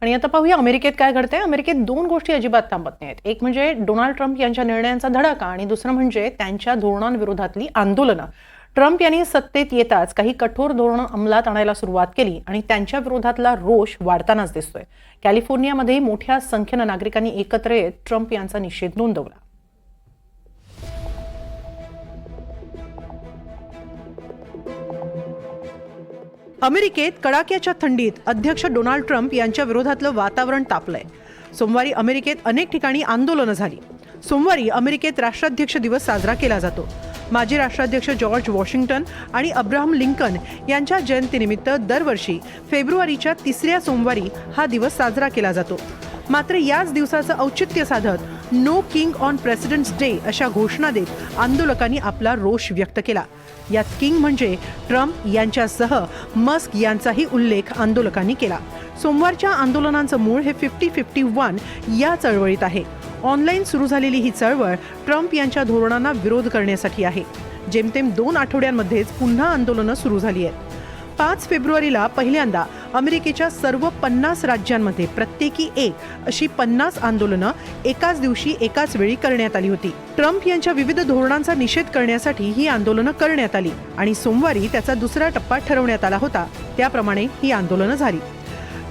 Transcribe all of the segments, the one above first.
आणि आता पाहूया अमेरिकेत काय घडतंय. अमेरिकेत दोन गोष्टी अजिबात थांबत नाहीत एक म्हणजे डोनाल्ड ट्रम्प यांच्या निर्णयांचा धडाका आणि दुसरं म्हणजे त्यांच्या धोरणांविरोधातली आंदोलनं. ट्रम्प यांनी सत्तेत येताच काही कठोर धोरणं अंमलात आणायला सुरुवात केली आणि त्यांच्या विरोधातला रोष वाढतानाच दिसतोय. कॅलिफोर्नियामध्ये मोठ्या संख्येनं नागरिकांनी एकत्र येत ट्रम्प यांचा निषेध नोंदवला. अमेरिकेत कडाक्याच्या थंडीत अध्यक्ष डोनाल्ड ट्रम्प यांच्या विरोधातलं वातावरण तापलंय. सोमवारी अमेरिकेत अनेक ठिकाणी आंदोलनं झाली. सोमवारी अमेरिकेत राष्ट्राध्यक्ष दिवस साजरा केला जातो. माजी राष्ट्राध्यक्ष जॉर्ज वॉशिंग्टन आणि अब्राहम लिंकन यांच्या जयंतीनिमित्त दरवर्षी फेब्रुवारीच्या तिसऱ्या सोमवारी हा दिवस साजरा केला जातो. मात्र याच दिवसाचं औचित्य साधत no king on presidents day अशा घोषणा देत आंदोलकांनी आपला रोष व्यक्त केला. यात किंग म्हणजे ट्रम्प यांच्यासह मस्क यांचाही उल्लेख आंदोलकांनी केला. सोमवारच्या आंदोलनांचं मूळ हे फिफ्टी फिफ्टी वन या चळवळीत आहे. ऑनलाईन सुरू झालेली ही चळवळ ट्रम्प यांच्या धोरणांना विरोध करण्यासाठी आहे. जेमतेम दोन आठवड्यांमध्येच पुन्हा आंदोलनं सुरू झाली आहेत. पाच फेब्रुवारीला पहिल्यांदा अमेरिकेच्या सर्व पन्नास राज्यांमध्ये प्रत्येकी एक अशी पन्नास आंदोलनं एकाच दिवशी एकाच वेळी करण्यात आली होती. ट्रम्प यांच्या विविध धोरणांचा निषेध करण्यासाठी ही आंदोलनं करण्यात आली आणि सोमवारी त्याचा दुसरा टप्पा ठरवण्यात आला होता. त्याप्रमाणे ही आंदोलनं झाली.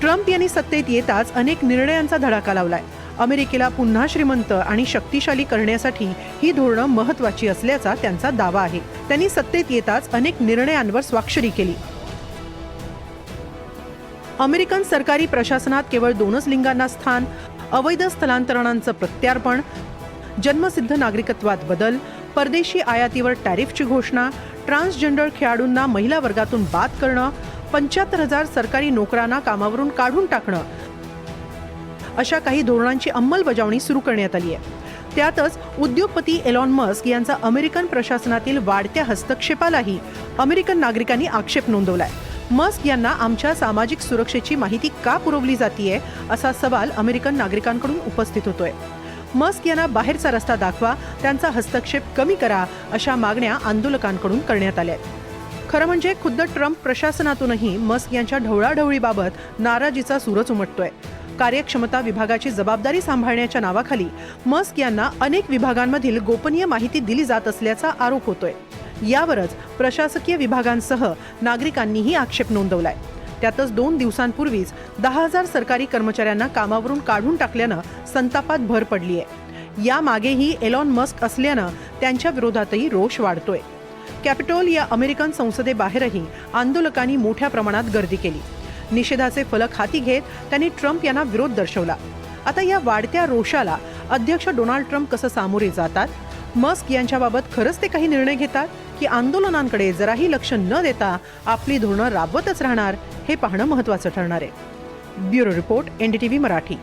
ट्रम्प यांनी सत्तेत येताच अनेक निर्णयांचा धडाका लावलाय. अमेरिकेला पुन्हा श्रीमंत आणि शक्तिशाली करण्यासाठी ही धोरणं महत्वाची असल्याचा त्यांचा दावा आहे. त्यांनी सत्तेत येताच अनेक निर्णयांवर स्वाक्षरी केली. अमेरिकन सरकारी प्रशासनात केवळ दोनच लिंगांना स्थान अवैध स्थलांतरणांचं प्रत्यार्पण जन्मसिद्ध नागरिकत्वात बदल परदेशी आयातीवर टॅरिफची घोषणा ट्रान्सजेंडर खेळाडूंना महिला वर्गातून बाद करणं पंच्याहत्तर हजार सरकारी नोकरांना कामावरून काढून टाकणं. अशा काही धोरणांची अंमलबजावणी सुरू करण्यात आली आहे. त्यातच उद्योगपती एलॉन मस्क यांचा अमेरिकन प्रशासनातील वाढत्या हस्तक्षेपालाही अमेरिकन नागरिकांनी आक्षेप नोंदवलाय. मस्क यांना आमच्या सामाजिक सुरक्षेची माहिती का पुरवली जातीये असा सवाल अमेरिकन नागरिकांकडून उपस्थित होतोय. मस्क यांना बाहेरचा रस्ता दाखवा त्यांचा हस्तक्षेप कमी करा अशा मागण्या आंदोलकांकडून करण्यात आल्या आहेत. खरं म्हणजे खुद्द ट्रम्प प्रशासनातूनही मस्क यांच्या ढवळाढवळीबाबत नाराजीचा सूरच उमटतोय. कार्यक्षमता विभागाची जबाबदारी सांभाळण्याच्या नावाखाली मस्क यांना अनेक विभागांमधील गोपनीय माहिती दिली जात असल्याचा आरोप होतोय. यावरच प्रशासकीय विभागांसह नागरिकांनीही आक्षेप नोंदवलाय. त्यातच दोन दिवसांपूर्वीच दहा हजार सरकारी कर्मचाऱ्यांना कामावरून काढून टाकल्यानं संतापात भर पडली आहे यामागेही एलॉन मस्क असल्यानं त्यांच्या विरोधातही रोष वाढतोय. कॅपिटॉल या अमेरिकन संसदेबाहेरही आंदोलकांनी मोठ्या प्रमाणात गर्दी केली. निषेधाचे फलक हाती घेत त्यांनी ट्रम्प यांना विरोध दर्शवला. आता या वाढत्या रोषाला अध्यक्ष डोनाल्ड ट्रम्प कसं सामोरे जातात? मस्क यांच्याबाबत खरंच ते काही निर्णय घेतात? की आंदोलनांकडे जराही लक्ष न देता आपली धोरणं राबवतच राहणार हे पाहणं महत्त्वाचं ठरणार आहे. Bureau report NDTV Marathi.